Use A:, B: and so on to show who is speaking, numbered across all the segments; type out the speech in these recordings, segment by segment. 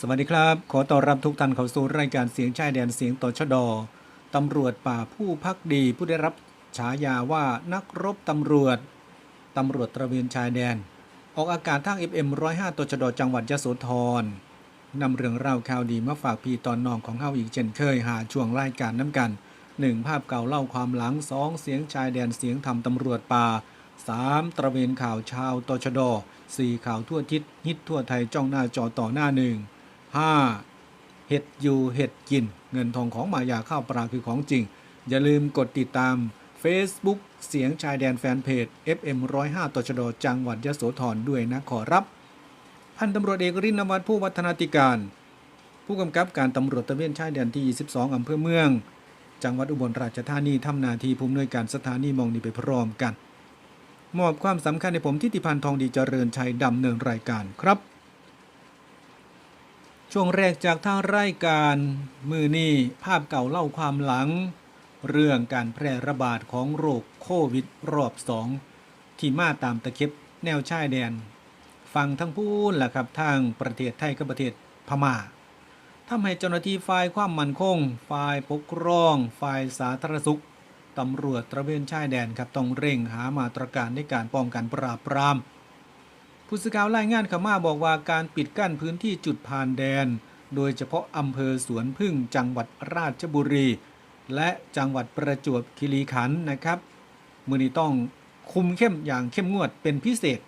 A: สวัสดีครับ ขอต้อนรับทุกท่านเข้าสู่รายการเสียงชายแดนเสียงต่อชดอตำรวจป่าผู้พักดีผู้ได้รับฉายาว่านักรบตำรวจ ตำรวจตระเวนชายแดน ออกอากาศทาง FM 105ตชดจังหวัดยโสธรนำเรื่องราวข่าวดีมาฝากพี่ตอนน้องของเฮาอีกเช่นเคยหาช่วงรายการน้ำกัน 1. ภาพเก่าเล่าความหลัง 2. เสียงชายแดนเสียงธรรมตำรวจป่า 3. ตระเวนข่าวชาวตชด 4. ข่าวทั่วทิศฮิตทั่วไทยจ้องหน้าจอต่อหน้าหนึ่ง 5. เห็ดอยู่เห็ดกิน เงินทองของมายาข้าวปลาคือของจริง อย่าลืมกดติดตาม Facebook เสียงชายแดนแฟนเพจ FM 105ตชดจังหวัดยโสธรด้วยนะขอรับ พันตำรวจเอกรินวัฒน์ผู้วัฒนาธิการ ผู้กำกับการตำรวจตะเวนชายแดนที่ 22อำเภอเมือง จังหวัดอุบลราชธานีทำนาทีผู้อำนวยการสถานีมองนีไปพร้อมกัน มอบความสำคัญในผมทิติพันธ์ทองดีเจริญชัยดำเนินรายการครับ ช่วงแรกจากทางรายการ มือนี้ภาพเก่าเล่าความหลัง เรื่องการแพร่ระบาดของโรคโควิดรอบสองที่มาตามตะเข็บแนวชายแดน ฟังทั้งพูนแหละครับทางประเทศไทยกับประเทศพม่าทำให้เจ้าหน้าที่ฝ่ายความมั่นคง ฝ่ายปกครอง ฝ่ายสาธารณสุขตำรวจตระเวนชายแดนครับต้องเร่งหามาตรการในการป้องกันปราบปราม ผู้สื่อข่าวรายงานขม่าบอกว่าการปิดกั้นพื้นที่จุดผ่านแดน โดยเฉพาะอำเภอสวนพึ่งจังหวัดราชบุรี และจังหวัดประจวบคีรีขันธ์นะครับ มือนี้ต้องคุมเข้มอย่างเข้มงวดเป็นพิเศษ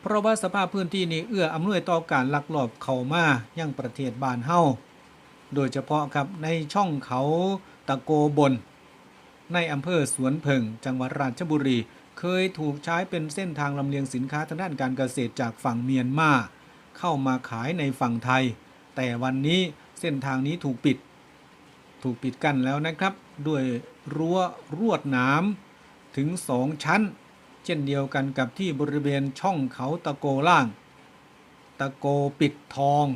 A: เพราะว่าสภาพพื้นที่นี้เอื้ออำนวยต่อการลักลอบเข้ามายังประเทศบานเฮาโดยเฉพาะครับในช่องเขาตะโกบน ในอำเภอสวนเพิงจังหวัดราชบุรี เคยถูกใช้เป็นเส้นทางลำเลียงสินค้าทางด้านการเกษตรจากฝั่งเมียนมาเข้ามาขายในฝั่งไทย แต่วันนี้เส้นทางนี้ถูกปิด ถูกปิดกั้นแล้วนะครับ ด้วยรั้วรวดหนามถึงสองชั้น เช่นเดียวกันกับที่บริเวณช่องเขาตะโกล่าง ตะโกปิดทอง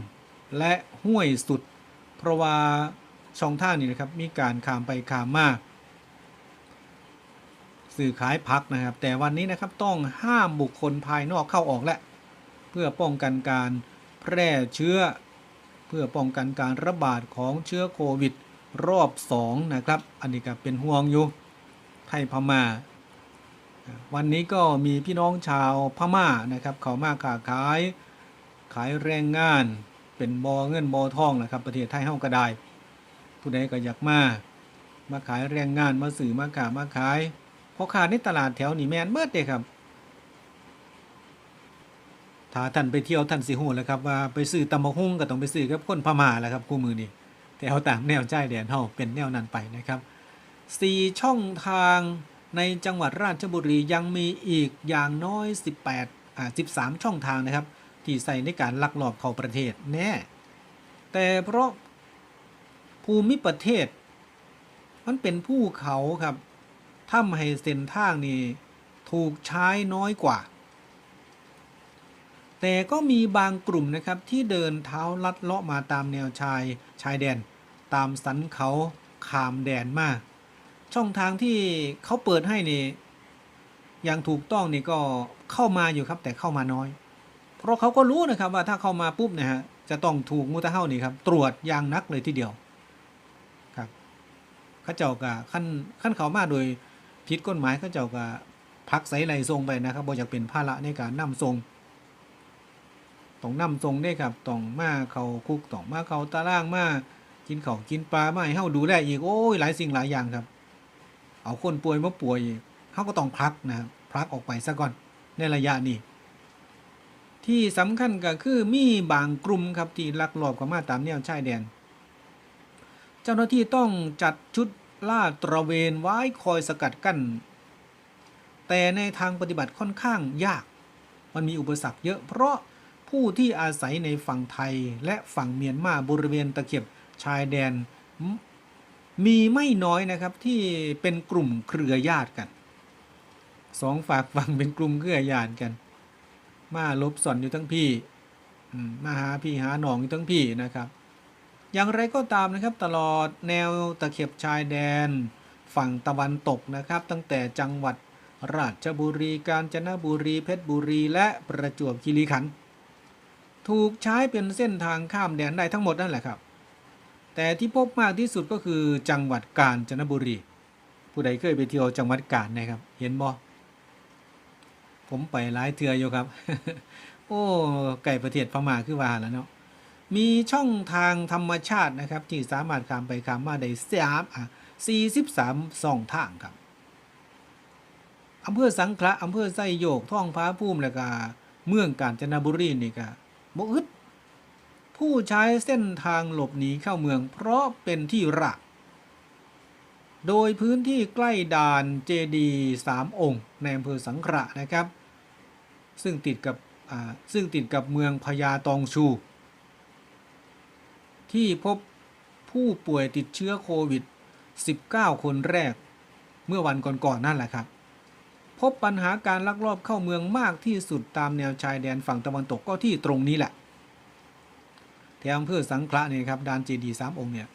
A: และห้วยสุด เพราะว่าช่องท่านี้นะครับมีการขามไปขามมา สื่อขายพักนะครับ แต่วันนี้นะครับต้องห้ามบุคคลภายนอกเข้าออกและ เพื่อป้องกันการแพร่เชื้อ เพื่อป้องกันการระบาดของเชื้อโควิด รอบ 2 นะครับ อันนี้ก็เป็นห่วงอยู่ไทยพม่า วันนี้ก็มีพี่น้องชาวพม่านะครับ เขามาค้าขาย ขายแรงงานเป็นบอเงินบอทองนะครับ ประเทศไทยเฮาก็ได้ผู้ใดก็อยากมามาขายแรงงานมาสื่อมาขามาขาย พอขาในตลาดแถวนี่แมนเบิดเด้ครับถ้าท่านไปเที่ยวท่านสิฮู้แล้วครับว่าไปซื้อตำบักหุ่งก็ต้องไปซื้อกับคนพม่าแล้วครับคู่มือนี่แต่เอาตามแนวใจแดนเฮาเป็นแนวนั้นไปนะครับสี่ช่องทางในจังหวัดราชบุรียังมีอีกอย่างน้อย 18อ่า13 ช่องทางนะครับ ที่ใส่ในการลักลอบเข้าประเทศแน่แต่เพราะภูมิประเทศ มันเป็นภูเขาครับ ทำให้เส้นทางนี้ถูกใช้น้อยกว่า แต่ก็มีบางกลุ่มนะครับที่เดินเท้าลัดเลาะมาตามแนวชายชายแดน ตามสันเขาขามแดนมาก ช่องทางที่เขาเปิดให้นี่อย่างถูกต้องนี่ก็เข้ามาอยู่ครับแต่เข้ามาน้อย เพราะเขาก็รู้นะครับว่าถ้าเข้ามาปุ๊บนะฮะจะต้องถูกมุตะเฮ้านี่ครับตรวจอย่างนักเลยทีเดียวครับเขาเจ้ากะขั้นขั้นเขามาโดย ผิดกฎหมายเขาเจ้ากะพักใส่ไหลทรงไปนะครับบ่อยากเป็นภาระในการนำทรงต้องนำทรงได้ครับต้องมาเขาคุกต้องมาเขาตารางมากินเขากินปลามาให้เฮาดูแลอีกโอ้ยหลายสิ่งหลายอย่างครับ เอาคนป่วยมาป่วยเฮาก็ต้องพักนะครับพักออกไปซะก่อนในระยะนี้ที่สำคัญก็คือมีบางกลุ่มครับที่ลักลอบเข้ามาตามแนวชายแดน เจ้าหน้าที่ต้องจัดชุด ลาดตระเวนไว้คอยสกัดกั้น แต่ในทางปฏิบัติค่อนข้างยาก มันมีอุปสรรคเยอะ เพราะผู้ที่อาศัยในฝั่งไทยและฝั่งเมียนมาบริเวณตะเข็บชายแดน มีไม่น้อยนะครับที่เป็นกลุ่มเครือญาติกันสองฝากฝั่งเป็นกลุ่มเครือญาติกัน มาลบสอนอยู่ทั้งพี่มมาหาพี่หาหนองอยู่ทั้งพี่นะครับ อย่างไรก็ตามนะครับตลอดแนวตะเข็บชายแดน ฝั่งตะวันตกนะครับ ตั้งแต่จังหวัดราชบุรีกาญจนบุรีเพชรบุรีและประจวบคีรีขันธ์ถูกใช้เป็นเส้นทางข้ามแดนได้ทั้งหมดนั่นแหละครับ แต่ที่พบมากที่สุดก็คือจังหวัดกาญจนบุรี ผู้ใดเคยไปเที่ยวจังหวัดกาญนะครับ เห็นบ่ผมไปหลายเทืออยู่ครับ โอ้ไก่ประเทศพม่าคือว่าแล้วเนาะ มีช่องทางธรรมชาตินะครับ ที่สามารถข้ามไปข้ามมาได้สามอะ43สองทางครับอำเภอสังขละอำเภอไซโยกท่องฟ้าภูมิแล้วก็เมืองกาญจนบุรีนี่ก็บ่อึดผู้ใช้เส้นทางหลบหนีเข้าเมือง เพราะเป็นที่รักโดยพื้นที่ใกล้ด่านเจดีสามองค์ในอำเภอสังขละนะครับ ซึ่งติดกับซึ่งติดกับเมืองพญาตองชู ที่พบผู้ป่วยติดเชื้อโควิด 19 คนแรก เมื่อวันก่อนๆนนั่นแหละครับ พบปัญหาการลักลอบเข้าเมืองมากที่สุดตามแนวชายแดนฝั่งตะวันตกก็ที่ตรงนี้แหละแถวอำเภอสังขละนี่ยครับดานเจดีสามองค์เนี่ย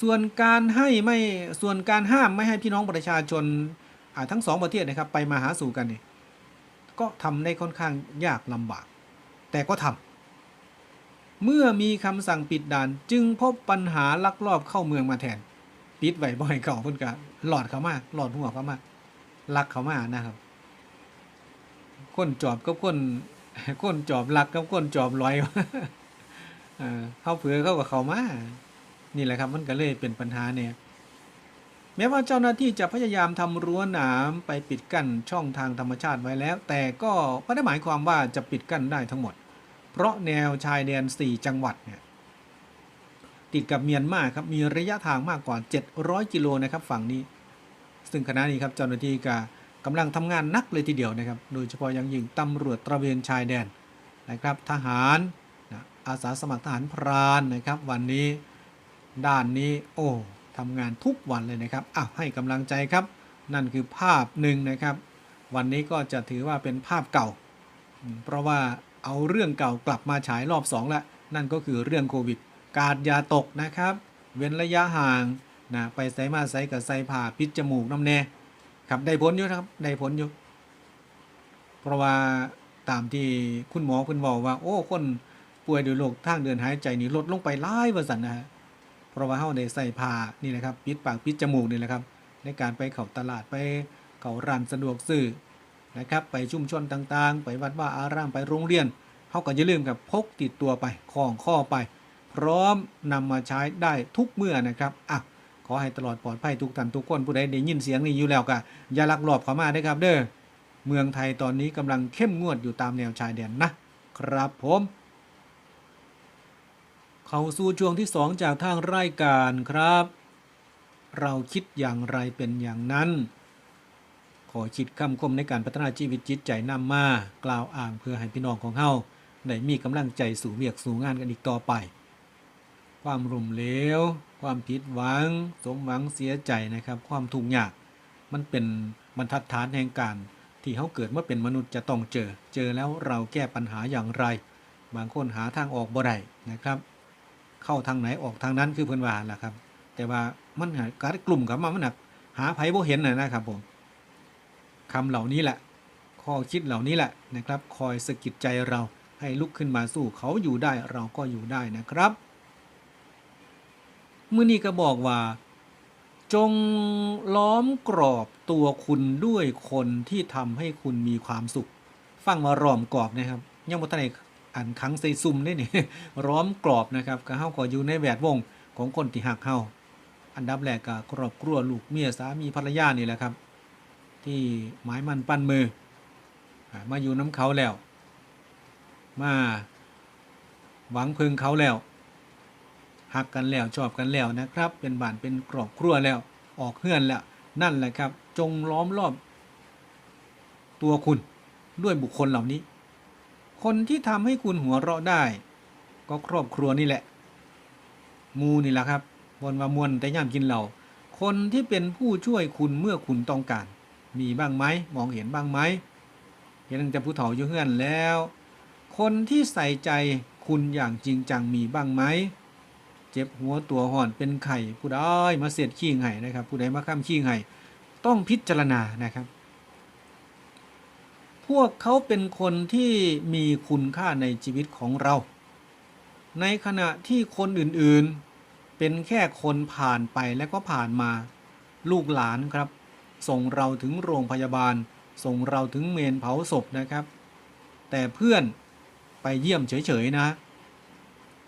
A: ส่วนการให้ไม่ส่วนการห้ามไม่ให้พี่น้องประชาชนาทั้งสองประเทศนะครับไปมาหาสู่กันเนี่ยก็ทำได้ค่อนข้างยากลำบาก แต่ก็ทำ เมื่อมีคำสั่งปิดด่าน จึงพบปัญหาลักลอบเข้าเมืองมาแทน ปิดไว้บ่อยเก่าเพิ่นก็หลอดเขามากหลอดหัวเขามากลักเขามากนะครับคนจอบกับคนคนจอบลักกับคนจอบลอยเออเขาเผือเข้ากับเขามานี่แหละครับมันก็เลยเป็นปัญหาเนี่ยแม้ว่าเจ้าหน้าที่จะพยายามทำรั้วหนามไปปิดกั้นช่องทางธรรมชาติไว้แล้ว แต่ก็ไม่ได้หมายความว่าจะปิดกั้นได้ทั้งหมด เพราะแนวชายแดน 4 จังหวัดเนี่ยติดกับเมียนมาครับมีระยะทางมากกว่า 700 กิโลนะครับฝั่งนี้ ซึ่งขณะนี้ครับเจ้าหน้าที่ก็กำลังทำงานนักเลยทีเดียวนะครับ โดยเฉพาะอยังยิ่งตำรวจตระเวนชายแดนนะครับ ทหารนะอาสาสมัครทหารพรานนะครับ วันนี้ด้านนี้โอ้ทำงานทุกวันเลยนะครับอ้าวให้กำลังใจครับ นั่นคือภาพหนึ่งนะครับ วันนี้ก็จะถือว่าเป็นภาพเก่า เพราะว่า เอาเรื่องเก่ากลับมาฉายรอบสองล้วนั่นก็คือเรื่องโควิด กาดยาตกนะครับ เว้นระยะห่างนะไปใส่มาใส่กับใส่ผ่าปิดจมูกน้ำแน่ครับได้ผลอยู่นะครับได้ผลอยู่ เพราะว่าตามที่คุณหมอคุณบอกว่า โอ้คนป่วยด้วยโรคทางเดินหายใจนี่ลดลงไปหลายเปอร์เซ็นต์นะฮะเพราะว่าเฮาได้ใส่ผ้านี่นะครับ ปิดปากปิดจมูกนี่แหละครับ ในการไปเข้าตลาดไปเข้าร้านสะดวกซื้อ นะครับไปชุมชนต่างๆ ไปวัดว่าอารามไปโรงเรียนเฮาก็อย่าลืมกับพกติดตัวไปคล้องข้อไป พร้อมนำมาใช้ได้ทุกเมื่อนะครับอะขอให้ตลอดปลอดภัยทุกท่านทุกคนผู้ใดได้ยินเสียงนี้อยู่แล้วก็อย่าลักลอบเข้ามาเด้ครับเด้อเมืองไทยตอนนี้กำลังเข้มงวดอยู่ตามแนวชายแดนนะครับผมเข้าสู่ช่วงที่ 2 จากทางรายการครับ เราคิดอย่างไรเป็นอย่างนั้น ขอคิดคำคมในการพัฒนาชีวิตจิตใจนำมา กล่าวอ่างเพื่อให้พี่น้องของเฮาได้มีกำลังใจสู่เวียกสู่งานกันอีกต่อไป ความรุมเหลว ความผิดหวัง สมหวังเสียใจนะครับ ความทุกข์ยาก มันเป็นบรรทัดฐานแห่งการ ที่เขาเกิดเมื่อเป็นมนุษย์จะต้องเจอ เจอแล้วเราแก้ปัญหาอย่างไร บางคนหาทางออกบ่ได้นะครับ เข้าทางไหนออกทางนั้นคือเพิ่อนว่าล่ะครับ แต่ว่ามันหาการกลุ่มกับมามันหนักหาไผบ่เห็นน่ะนะครับผม คำเหล่านี้แหละ ข้อคิดเหล่านี้แหละนะครับ คอยสะกิดใจเราให้ลุกขึ้นมาสู้เขาอยู่ได้เราก็อยู่ได้นะครับมื่อนี้ก็บอกว่า จงล้อมกรอบตัวคุณด้วยคนที่ทำให้คุณมีความสุข ฟังว่าล้อมกรอบนะครับยังบ่ทันไดอ่านคังใส่ซุ่มได้นี่ล้อมกรอบนะครับก็เฮาก็อยู่ในแวดวงของคนที่หักเฮาอันดับแรกก็ครอบครัวลูกเมียสามีภรรยานี่แหละครับ ที่หมายมันปั้นมือ มาอยู่น้ำเขาแล้ว มาหวังพึงเขาแล้วหักกันแล้วชอบกันแล้วนะครับ เป็นบ้านเป็นครอบครัวแล้ว ออกเฮือนแล้ว นั่นแหละครับ จงล้อมรอบ ตัวคุณด้วยบุคคลเหล่านี้ คนที่ทำให้คุณหัวเราะได้ ก็ครอบครัวนี่แหละมูนี่แหละครับบนว่ามวนแต่ย่ามกินเหล่าคนที่เป็นผู้ช่วยคุณเมื่อคุณต้องการ มีบ้างไหมมองเห็นบ้างไหมเห็นตั้งผู้เฒ่าอยู่เฮือนแล้ว คนที่ใส่ใจคุณอย่างจริงจังมีบ้างไหมเจ็บหัวตัวห่อนเป็นไข่ผู้ใดมาเสียดขี้ไห่นะครับ ผู้ใดมาข้ามขี้ไห่ต้องพิจารณานะครับผวกเขาเป็นคนที่มีคุณค่าในชีวิตของเรา ในขณะที่คนอื่นๆเป็นแค่คนผ่านไปและก็ผ่านมาลูกหลานครับ ส่งเราถึงโรงพยาบาล ส่งเราถึงเมนเผาศพนะครับ แต่เพื่อนไปเยี่ยมเฉยๆนะ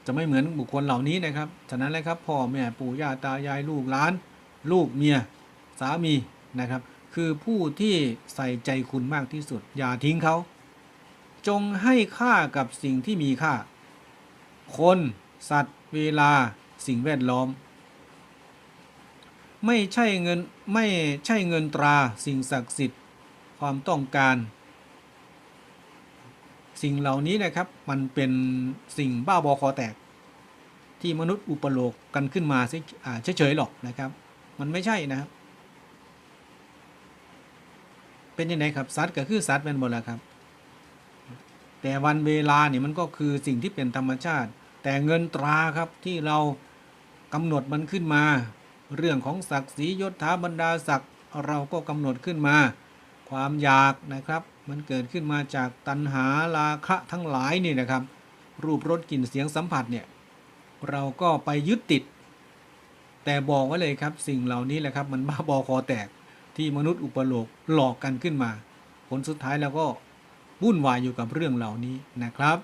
A: จะไม่เหมือนบุคคลเหล่านี้นะครับ ฉะนั้นเลยครับพ่อแม่ปู่ย่าตายายลูกหลาน ลูกเมียสามีนะครับ คือผู้ที่ใส่ใจคุณมากที่สุด อย่าทิ้งเขา จงให้ค่ากับสิ่งที่มีค่า คน สัตว์ เวลา สิ่งแวดล้อม ไม่ใช่เงินไม่ใช่เงินตราสิ่งศักดิ์สิทธิ์ความต้องการ สิ่งเหล่านี้นะครับมันเป็นสิ่งบ้าบอคอแตก ที่มนุษย์อุปโลกกันขึ้นมาเฉยๆหรอกนะครับ มันไม่ใช่นะครับ เป็นยังไงครับสัตว์ก็คือสัตว์เป็นหมดแล้วครับ แต่วันเวลาเนี่ยมันก็คือสิ่งที่เป็นธรรมชาติ แต่เงินตราครับที่เรากำหนดมันขึ้นมา เรื่องของศักดิ์ศรียศถาบรรดาศักดิ์เราก็กำหนดขึ้นมา ความอยากนะครับมันเกิดขึ้นมาจากตัณหาราคะทั้งหลายนี่นะครับ รูปรสกลิ่นเสียงสัมผัสเนี่ยเราก็ไปยึดติด แต่บอกไว้เลยครับสิ่งเหล่านี้แหละครับ มันบ้าบอคอแตกที่มนุษย์อุปโลกหลอกกันขึ้นมา ผลสุดท้ายแล้วก็วุ่นวายอยู่กับเรื่องเหล่านี้นะครับ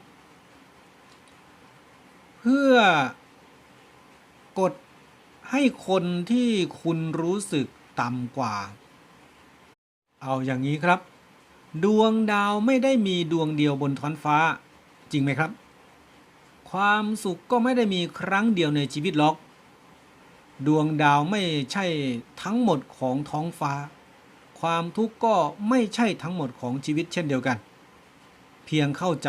A: เพื่อกด ให้คนที่คุณรู้สึกต่ำกว่า เอาอย่างนี้ครับ ดวงดาวไม่ได้มีดวงเดียวบนท้องฟ้า จริงไหมครับ ความสุขก็ไม่ได้มีครั้งเดียวในชีวิตหรอก ดวงดาวไม่ใช่ทั้งหมดของท้องฟ้า ความทุกข์ก็ไม่ใช่ทั้งหมดของชีวิตเช่นเดียวกัน เพียงเข้าใจ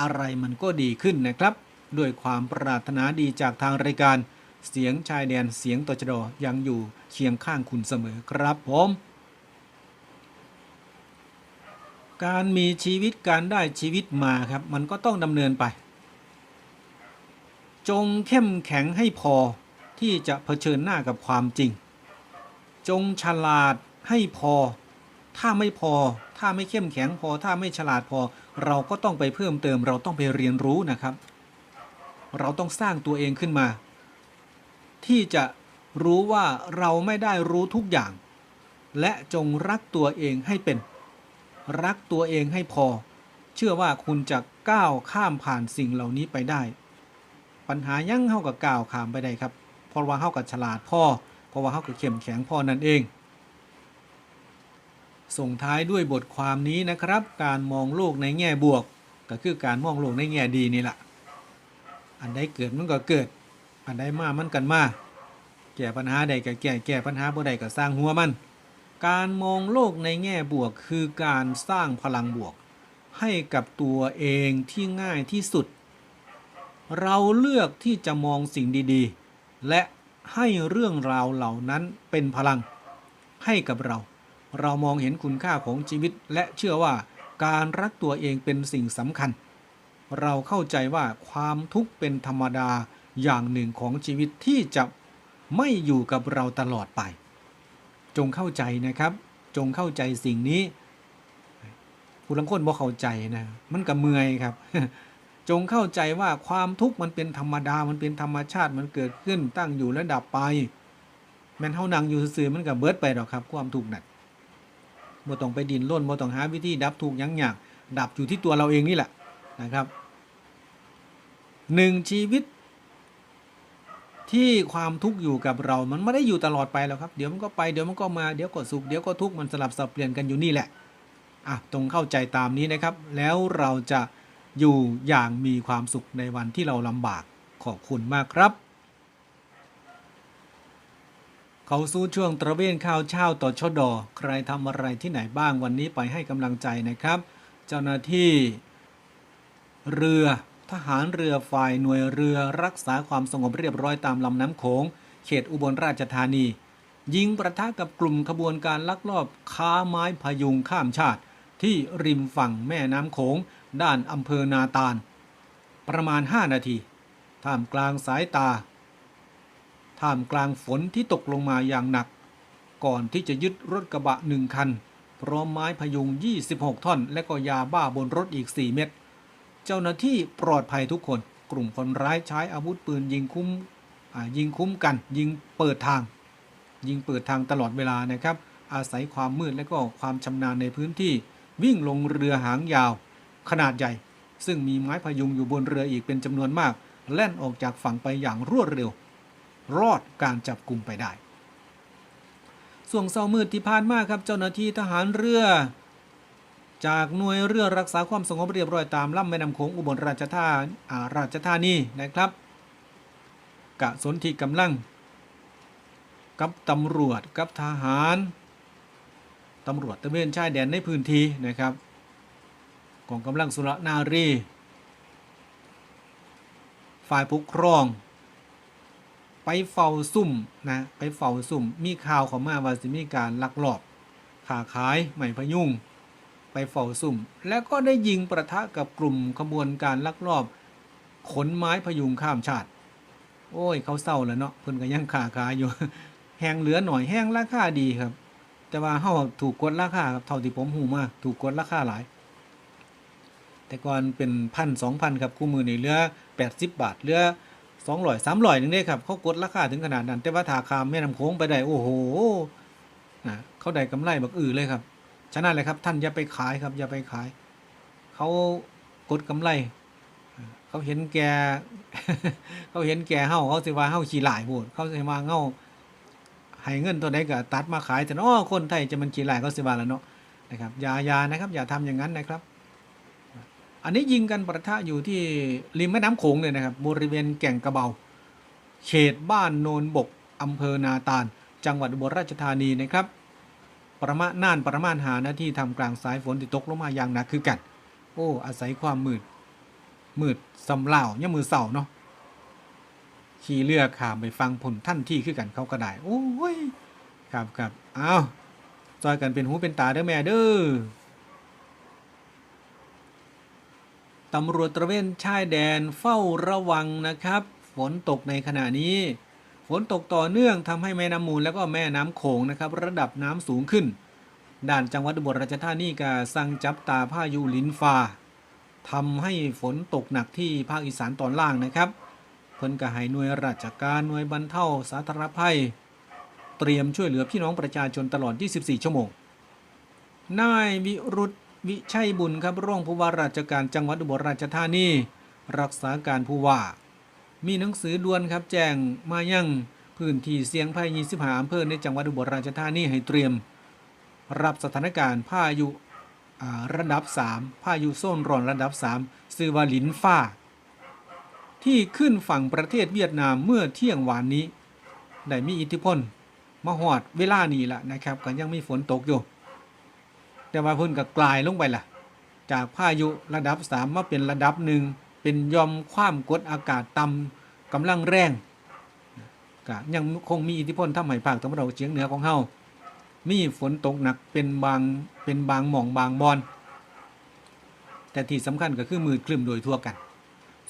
A: อะไรมันก็ดีขึ้นนะครับ ด้วยความปรารถนาดีจากทางรายการ เสียงชายแดนเสียงตจดยังอยู่เคียงข้างคุณเสมอครับผม การมีชีวิตการได้ชีวิตมาครับ มันก็ต้องดำเนินไป จงเข้มแข็งให้พอที่จะเผชิญหน้ากับความจริง จงฉลาดให้พอ ถ้าไม่พอ ถ้าไม่เข้มแข็งพอ ถ้าไม่ฉลาดพอ เราก็ต้องไปเพิ่มเติม เราต้องไปเรียนรู้นะครับ เราต้องสร้างตัวเองขึ้นมา ที่จะรู้ว่าเราไม่ได้รู้ทุกอย่าง และจงรักตัวเองให้เป็น รักตัวเองให้พอ เชื่อว่าคุณจะก้าวข้ามผ่านสิ่งเหล่านี้ไปได้ ปัญหายั่งเข้ากับก้าวข้ามไปได้ครับ เพราะว่าเข้ากับฉลาดพ่อ เพราะว่าเข้ากับเข้มแข็งพ่อนั่นเอง ส่งท้ายด้วยบทความนี้นะครับ การมองโลกในแง่บวก ก็คือการมองโลกในแง่ดีนี่แหละอันใดเกิดมันก็เกิด อันใดมามันกันมาแก้ปัญหาใดก็แก้แก้ปัญหาบ่ใดก็สร้างหัวมัน การมองโลกในแง่บวกคือการสร้างพลังบวก ให้กับตัวเองที่ง่ายที่สุด เราเลือกที่จะมองสิ่งดีๆ และให้เรื่องราวเหล่านั้นเป็นพลัง ให้กับเรา เรามองเห็นคุณค่าของชีวิต และเชื่อว่าการรักตัวเองเป็นสิ่งสำคัญ เราเข้าใจว่าความทุกข์เป็นธรรมดา อย่างหนึ่งของชีวิตที่จะไม่อยู่กับเราตลอดไป จงเข้าใจนะครับ จงเข้าใจสิ่งนี้ผู้ลังคนบ่เข้าใจนะมันก็เมื่อยครับ จงเข้าใจว่าความทุกข์มันเป็นธรรมดามันเป็นธรรมชาติมันเกิดขึ้นตั้งอยู่และดับไปแม้นเฮานั่งอยู่ซื่อมันก็เบิดไปหรอกครับ ความทุกข์นั่นบ่ต้องไปดินร่นบ่ต้องหาวิธีดับทุกข์ยังอยากดับอยู่ที่ตัวเราเองนี่แหละนะครับหนึ่งชีวิต ที่ความทุกข์อยู่กับเรา มันไม่ได้อยู่ตลอดไปแล้วครับ เดี๋ยวมันก็ไป เดี๋ยวมันก็มา เดี๋ยวก็สุข เดี๋ยวก็ทุกข์ มันสลับสับเปลี่ยนกันอยู่นี่แหละ อะ ตรงเข้าใจตามนี้นะครับ แล้วเราจะอยู่อย่างมีความสุขในวันที่เราลำบาก ขอบคุณมากครับ เขาสู้ช่วงตระเวนข่าวเช้าต่อชดอ ใครทำอะไรที่ไหนบ้างวันนี้ไปให้กำลังใจนะครับ เจ้าหน้าที่เรือ ทหารเรือฝ่ายหน่วยเรือรักษาความสงบเรียบร้อยตามลำน้ำโขง เขตอุบลราชธานี ยิงประทะกับกลุ่มขบวนการลักลอบค้าไม้พยุงข้ามชาติ ที่ริมฝั่งแม่น้ำโขง ด้านอำเภอนาตาล ประมาณ 5 นาที ท่ามกลางสายตา ท่ามกลางฝนที่ตกลงมาอย่างหนัก ก่อนที่จะยึดรถกระบะหนึ่งคัน พร้อมไม้พยุง 26 ท่อน และก็ยาบ้าบนรถอีก 4 เม็ด เจ้าหน้าที่ปลอดภัยทุกคน กลุ่มคนร้ายใช้อาวุธปืนยิงคุ้มยิงคุ้มกัน ยิงเปิดทาง ยิงเปิดทางตลอดเวลานะครับ อาศัยความมืดและก็ความชำนาญในพื้นที่ วิ่งลงเรือหางยาว ขนาดใหญ่ ซึ่งมีไม้พยุงอยู่บนเรืออีกเป็นจำนวนมาก แล่นออกจากฝั่งไปอย่างรวดเร็ว รอดการจับกลุ่มไปได้ ส่วงเศร้ามืดที่ผ่านมาครับ เจ้าหน้าที่ทหารเรือ จากหน่วยเรือรักษาความสงบเรียบร้อยตามลำแม่น้ำโขงอุบลราชธาาราชธานีนะครับกะสนที่กำลัง กับตำรวจกับทหารตำรวจตะเวนชายแดนในพื้นที่นะครับกองกำลังสุรนารี ฝ่ายปกครอง ไปเฝ้าซุ่มนะไปเฝ้าซุ่มมีข่าวเขามาว่าสิมีการลักลอบขาขายไหมพยุง เฝ้าซุ่ม แล้วก็ได้ยิงประทะกับกลุ่มขบวนการลักลอบ ขนไม้พยุงข้ามชาติ โอ้ย เขาเศร้าแล้วเนาะเพิ่นก็ยังขาขายอยู่ แห้งเหลือหน่อยแห้งราคาดีครับ แต่ว่าเฮาถูกกดราคาครับเท่าที่ผมหูมาถูกกดราคาหลาย แต่ก่อนเป็นพันสองพันครับคู่มือนี่เหลือแปดสิบบาทเหลือสองร้อยสามร้อยนึงเด้ครับเขากดราคาถึงขนาดนั้น แต่ว่าถาคามแม่น้ำโค้งไปได้โอ้โหนะเขาได้กำไรบักอือเลยครับ ฉะนั้นเลยครับ ท่านอย่าไปขายครับ อย่าไปขาย เขากดกำไร เขาเห็นแกเขาเห็นแกเฮาเขาสิว่าเฮาขี้หลายโพดเขาสิว่าเฮาให้เงินตัวใดก็ตัดมาขายแต่อ้อคนไทยจะมันขี้หลายเขาสิว่าแล้วเนาะนะครับอย่าอย่านะครับ อย่าทำอย่างนั้นนะครับ อันนี้ยิงกันประทะอยู่ที่ริมแม่น้ำโขงเลยนะครับ บริเวณแก่งกระเบา เขตบ้านโนนบกอำเภอนาตาล จังหวัดอุบลราชธานีนะครับ ประมาณน่านประมาณหานาที่ทำกลางสายฝนที่ตกลงมาอย่างหนักคือกัน โอ้ อาศัยความมืด มืดสำเล่าเนี่ยมือเสาเนาะขี่เรือขามไปฟังผลท่านที่คือกันเขาก็ได้โอ้ยครับครับอ้าวซอยกันเป็นหูเป็นตาเด้อแม่เด้อตำรวจตระเวนชายแดนเฝ้าระวังนะครับ ฝนตกในขณะนี้ ฝนตกต่อเนื่องทำให้แม่น้ำมูลแล้วก็แม่น้ำโขงนะครับระดับน้ำสูงขึ้น ด่านจังหวัดอุบลราชธานีก็สั่งจับตาพายุลินฟ้าทำให้ฝนตกหนักที่ภาคอีสานตอนล่างนะครับเพิ่นก็ให้หน่วยราชการหน่วยบรรเทาสาธารณภัย เตรียมช่วยเหลือพี่น้องประชาชนตลอด 24 ชั่วโมง นายวิรุธวิชัยบุญครับรองผู้ว่าราชการจังหวัดอุบลราชธานี รักษาการผู้ว่า มีหนังสือด่วนครับแจ้งมายังพื้นที่เสียงภัย25อำเภอในจังหวัดอุบลราชธานีให้เตรียม รับสถานการณ์พายุระดับ 3 พายุโซนร้อนระดับ 3 ซื่อวาลินฟ้า ที่ขึ้นฝั่งประเทศเวียดนามเมื่อเที่ยงวานนี้ ได้มีอิทธิพลมาหอดเวลานี้ละนะครับก็ยังมีฝนตกอยู่ แต่ว่าเพิ่นก็กลายลงไปล่ะ จากพายุระดับ 3 มาเป็นระดับหนึ่ง เป็นยอมความกดอากาศต่ำกำลังแรงก็ยังคงมีอิทธิพลทำให้ภาคตะวันออกเฉียงเหนือของเฮามีฝนตกหนักเป็นบางเป็นบางหม่องบางบอน แต่ที่สำคัญก็คือมืดคลึมโดยทั่วกัน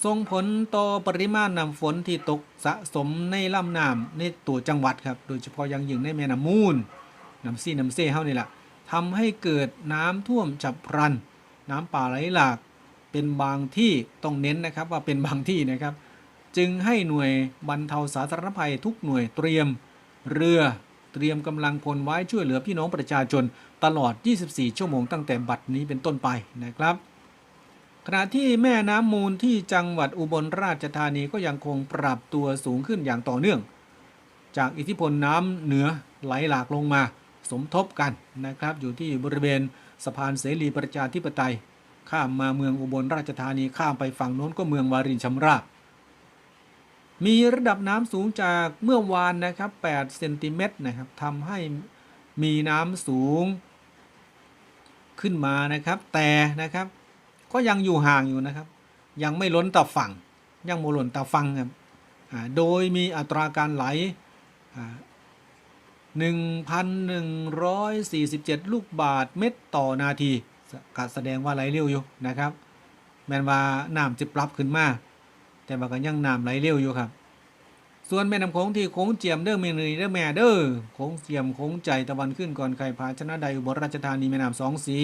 A: ส่งผลต่อปริมาณน้ำฝนที่ตกสะสมในลำน้ำในตัวจังหวัดครับ โดยเฉพาะอยังยิ่งในแม่น้ำมูลน้ำซีน้ำเซ่เฮานี่แหละทำให้เกิดน้ำท่วมฉับพลัน น้ำป่าไหลหลาก เป็นบางที่ต้องเน้นนะครับว่าเป็นบางที่นะครับ จึงให้หน่วยบรรเทาสาธารณภัยทุกหน่วยเตรียมเรือเตรียมกำลังพลไว้ช่วยเหลือพี่น้องประชาชนตลอด 24 ชั่วโมงตั้งแต่บัดนี้เป็นต้นไปนะครับ ขณะที่แม่น้ำมูลที่จังหวัดอุบลราชธานีก็ยังคงปรับตัวสูงขึ้นอย่างต่อเนื่อง จากอิทธิพลน้ำเหนือไหลหลากลงมา สมทบกันนะครับ อยู่ที่บริเวณสะพานเสรีประชาธิปไตย ข้ามมาเมืองอุบลราชธานีข้ามไปฝั่งโน้นก็เมืองวารินชำราบ มีระดับน้ำสูงจากเมื่อวานนะครับ8เซนติเมตรนะครับทำให้มีน้ำสูงขึ้นมานะครับแต่นะครับก็ยังอยู่ห่างอยู่นะครับ ยังไม่ล้นต่อฝั่ง ยังโมล้นต่อฝั่งครับโดยมีอัตราการไหล 1,147 ลูกบาทเม็ดต่อนาที ก็แสดงว่าไหลเร็วอยู่นะครับ แม้นว่าน้ำจะปรับขึ้นมาแต่ว่าก็ยังน้ำไหลเร็วอยู่ครับ ส่วนแม่น้ำโขงที่โขงเจียมเด้อเมนีเด้อแม่เด้อโขงเจียมโขงใจตะวันขึ้นก่อนใครพาชนะใดอุบลราชธานีแม่น้ำสองสี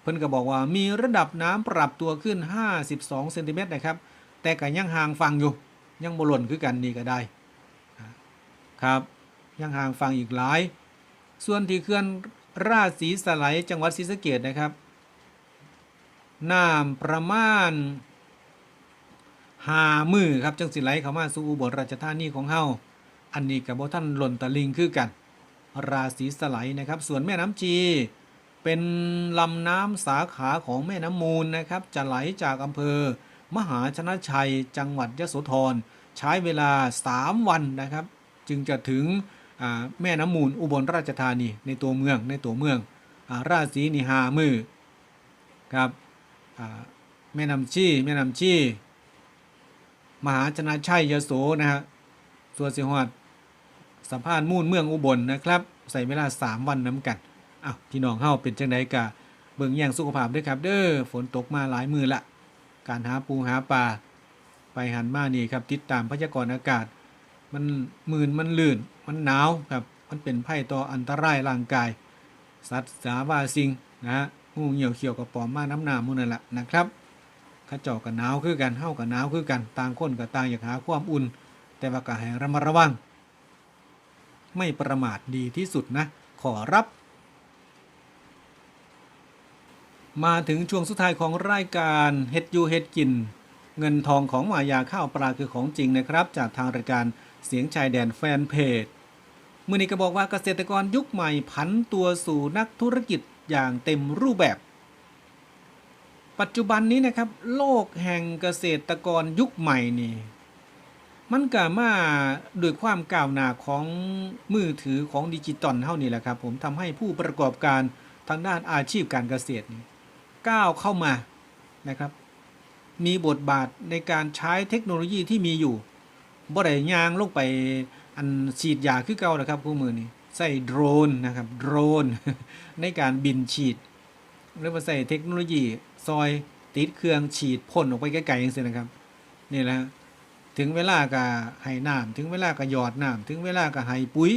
A: เพิ่นก็บอกว่ามีระดับน้ำปรับตัวขึ้น 52เซนติเมตรนะครับ แต่ก็ยังห่างฟังอยู่ ยังบหล่นคือกันนี่ก็ได้ครับยังห่างฟังอีกหลาย ส่วนที่เขื่อนราชสีสไลจังหวัดศรีสะเกษนะครับ น้ำประมาณหามือครับจังสิไหลเข้ามาสู่อุบลราชธานีของเฮาอันนี้กับบ่ท่านหล่นตะลิงคือกัน ราศีสไลนะครับ ส่วนแม่น้ำจีเป็นลำน้ำสาขาของแม่น้ำมูลนะครับ จะไหลจากอำเภอ มหาชนะชัย จังหวัดยโสธร ใช้เวลา 3 วันนะครับ จึงจะถึงแม่น้ำมูลอุบลราชธานีในตัวเมืองในตัวเมืองอราศีนี่หามือครับ แม่น้ำชีแม่น้ำชีมหาชนะชัยยโสนะฮะส่วนสิหอดสัมภาษณ์มูลเมืองอุบลนะครับ ใส่เวลา 3 วันน้ำกันอ้าวพี่น้องเฮาเป็นจังไดกะเบิ่งแย่งสุขภาพด้วยครับ เด้อฝนตกมาหลายมือละ การหาปูหาปลาไปหันมานี่ครับติดตามพยากรณ์อากาศ มันมืนมันลื่น มันหนาวครับ มันเป็นภัยต่ออันตรายร่างกาย สัตว์สาวาสิงนะฮะ งูเหี่ยวเขียวกับปอมมาน้ำหนามุนั่นแหละนะครับข้าเจาะกับหนาวคือกันเฮากับหนาวคือกันต่างคนกับต่างอยากหาความอุ่น แต่ว่าก็ให้ระมัดระวัง ไม่ประมาทดีที่สุดนะ ขอรับ มาถึงช่วงสุดท้ายของรายการเฮ็ดยูเฮ็ดกิน เงินทองของหมายาข้าวปลาคือของจริงนะครับ จากทางรายการเสียงชายแดนแฟนเพจมื่อนี้ก็บอกว่าเกษตรกรยุคใหม่ผันตัวสู่นักธุรกิจ อย่างเต็มรูปแบบ ปัจจุบันนี้นะครับ โลกแห่งเกษตรกรยุคใหม่นี่มันก็มาด้วยความก้าวหน้าของมือถือของดิจิตอลเท่านี้แหละครับ ผมทำให้ผู้ประกอบการทางด้านอาชีพการเกษตรนี่ก้าวเข้ามานะครับ มีบทบาทในการใช้เทคโนโลยีที่มีอยู่บ่ได้ยางลงไปอันฉีดยาคือเก่านะครับคู่มือนี้ ใส่โดรนนะครับโดรน ในการบินฉีด หรือว่าใส่เทคโนโลยี ซอยติดเครื่องฉีดพ่นออกไปไกลๆอย่างเงี้ยนะครับนี่แหละถึงเวลาก็ให้น้ำถึงเวลาก็หยอดน้ำถึงเวลาก็ให้ปุ๋ย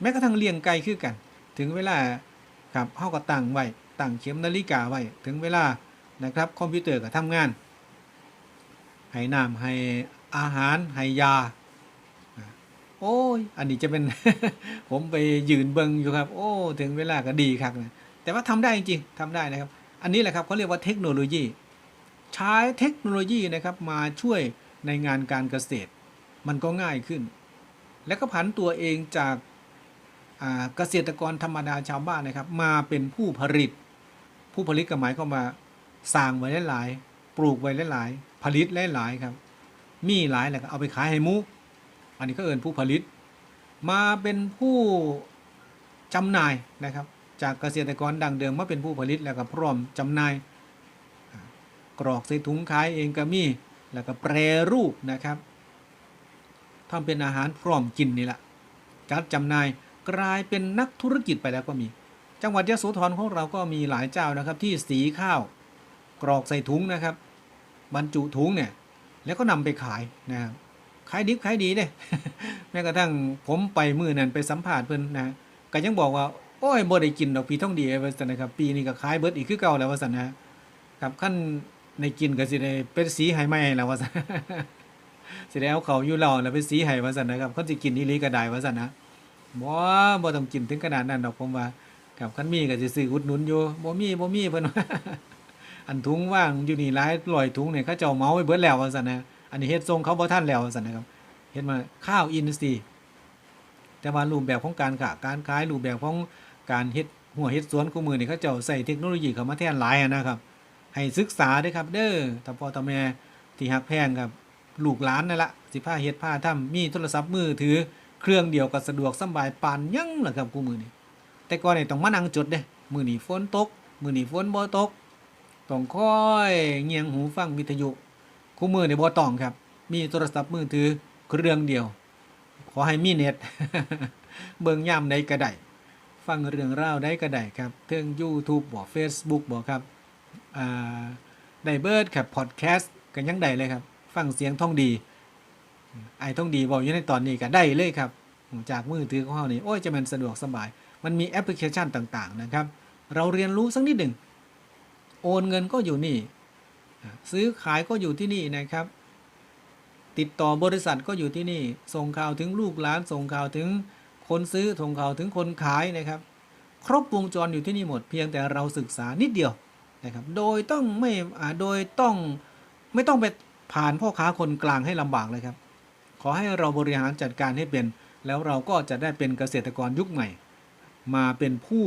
A: แม้กระทั่งเลี้ยงไก่คือกัน ถึงเวลาครับเฮาก็ตั้งไว้ตั้งเข็มนาฬิกาไว้ถึงเวลานะครับคอมพิวเตอร์ก็ทำงานให้น้ำให้อาหารให้ยา โอ้ย อันนี้จะเป็น ผมไปยืนเบิงอยู่ครับ โอ้ ถึงเวลาก็ดีครับนะแต่ว่าทำได้จริงๆทำได้นะครับ อันนี้แหละครับเขาเรียกว่าเทคโนโลยี ใช้เทคโนโลยีนะครับมาช่วยในงานการเกษตร มันก็ง่ายขึ้น แล้วก็ผันตัวเองจากเกษตรกรธรรมดาชาวบ้านนะครับ มาเป็นผู้ผลิต ผู้ผลิตก็หมายความว่าสร้างไว้หลายๆปลูกไว้หลายๆผลิตหลายๆครับ มีหลายแหละเอาไปขายให้หมู อันนี้ก็เอินผู้ผลิต มาเป็นผู้จำหน่ายนะครับ จากเกษตรกรดังเดิมมาเป็นผู้ผลิตแล้วก็พร้อมจำหน่าย กรอกใส่ถุงขายเองก็มีแล้วก็แปรรูปนะครับทำเป็นอาหารพร้อมกินนี่แหละจัดจำหน่ายกลายเป็นนักธุรกิจไปแล้วก็มี จังหวัดยะโสธรของเราก็มีหลายเจ้านะครับ ที่สีข้าว กรอกใส่ถุงนะครับ บรรจุถุงเนี่ยแล้วก็นำไปขายนะครับ ขายดิบขายดีเด้แม้กระทั่งผมไปมือนั้นไปสัมผัสเพิ่นนะก็ยังบอกว่าโอ้ยบ่ได้กินดอกพีท่องดีว่าซั่นนะครับ ปีนี้ก็ขายเบิดอีกคือเก่าแล้วว่าซั่นนะครับขั้นในกินก็สิได้เป็นสีให้ใหม่แล้วว่าซั่นสิได้เอาเขาอยู่เหล่าแล้วเป็นสีให้ว่าซั่นนะครับคนสิกินอีหลีก็ได้ว่าซั่นนะบ่บ่ต้องกินถึงขนาดนั้นดอกผมว่าครับคันมีก็สิซื้ออุดหนุนอยู่บ่มีบ่มีเพิ่นว่าอันถุงว่างอยู่นี่หลายร้อยถุงเนี่ยเขาเจ้าเมาไว้เบิดแล้วว่าสันนะ อันนี้เฮ็ดทรงเขาบ่ทันแล้วว่าซั่นนะครับเฮ็ดมาข้าวอินทรีย์แต่ว่ารูปแบบของการค้าการขายรูปแบบของการเฮ็ดหัวเฮ็ดสวนคู่มือนี่เขาเจ้าใส่เทคโนโลยีเข้ามาแทนหลายอะนะครับ ให้ศึกษาด้อครับ เด้อถ้าพ่อถ้าแม่ที่ฮักแพงครับลูกหลานนั่นละสิพาเฮ็ดพาทำมีโทรศัพท์มือถือเครื่องเดียวก็สะดวกสบายปานยังล่ะครับคู่มือนี่แต่ก่อนนี่ต้องมานั่งจดเด้มือนี้ฝนตกมือนี้ฝนบ่ตกต้องคอยเงียงหูฟังวิทยุ คู่มือในบ่ต้องครับ มีโทรศัพท์มือถือเครื่องเดียว ขอให้มีเน็ต เบิ่งยามใดก็ไดฟังเรื่องราวได้ก็ไดครับเทิง YouTube บ่ Facebook บ่ครับอ่าได้เบิดครับพอดแคสต์กันยังได้เลยครับ ฟังเสียงท่องดีไอ้ต้องดีบอกอยู่ในตอนนี้ก็ได้เลยครับ จากมือถือของเรานี่โอ้ยจะมันสะดวกสบาย มันมีแอปพลิเคชันต่างๆนะครับ เราเรียนรู้สักนิดหนึ่ง โอนเงินก็อยู่นี่ ซื้อขายก็อยู่ที่นี่นะครับ ติดต่อบริษัทก็อยู่ที่นี่ ส่งข่าวถึงลูกหลาน ส่งข่าวถึงคนซื้อส่งข่าวถึงคนขายนะครับ ครบวงจรอยู่ที่นี่หมด เพียงแต่เราศึกษานิดเดียวนะครับ โดยต้องไม่โดยต้องไม่ต้องไปผ่านพ่อค้าคนกลางให้ลำบากเลยครับ ขอให้เราบริหารจัดการให้เป็น แล้วเราก็จะได้เป็นเกษตรกรยุคใหม่ มาเป็นผู้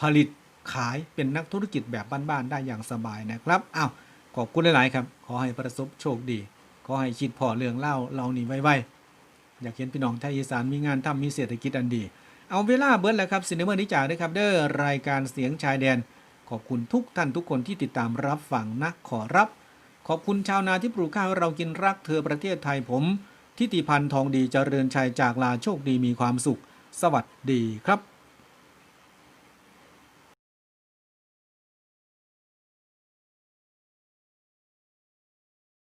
A: ผลิตขายเป็นนักธุรกิจแบบบ้านๆได้อย่างสบายนะครับอ้าว ขอบคุณหลาย ๆ ครับ ขอให้ประสบโชคดี ขอให้คิดพอเรื่องเล่าเรานี่ไวๆอยากเห็นพี่น้องไทยอีสานมีงานทำมีเศรษฐกิจอันดี เอาเวลาเบิร์ดแล้วครับซินเนมอร์นิจาด้วยครับเด้อรายการเสียงชายแดน ขอบคุณทุกท่านทุกคนที่ติดตามรับฟังนะขอรับ ขอบคุณชาวนาที่ปลูกข้าวให้เรากินรักเธอประเทศไทยผมทิติพันธ์ทองดีเจริญชัยจากลาโชคดีมีความสุข สวัสดีครับ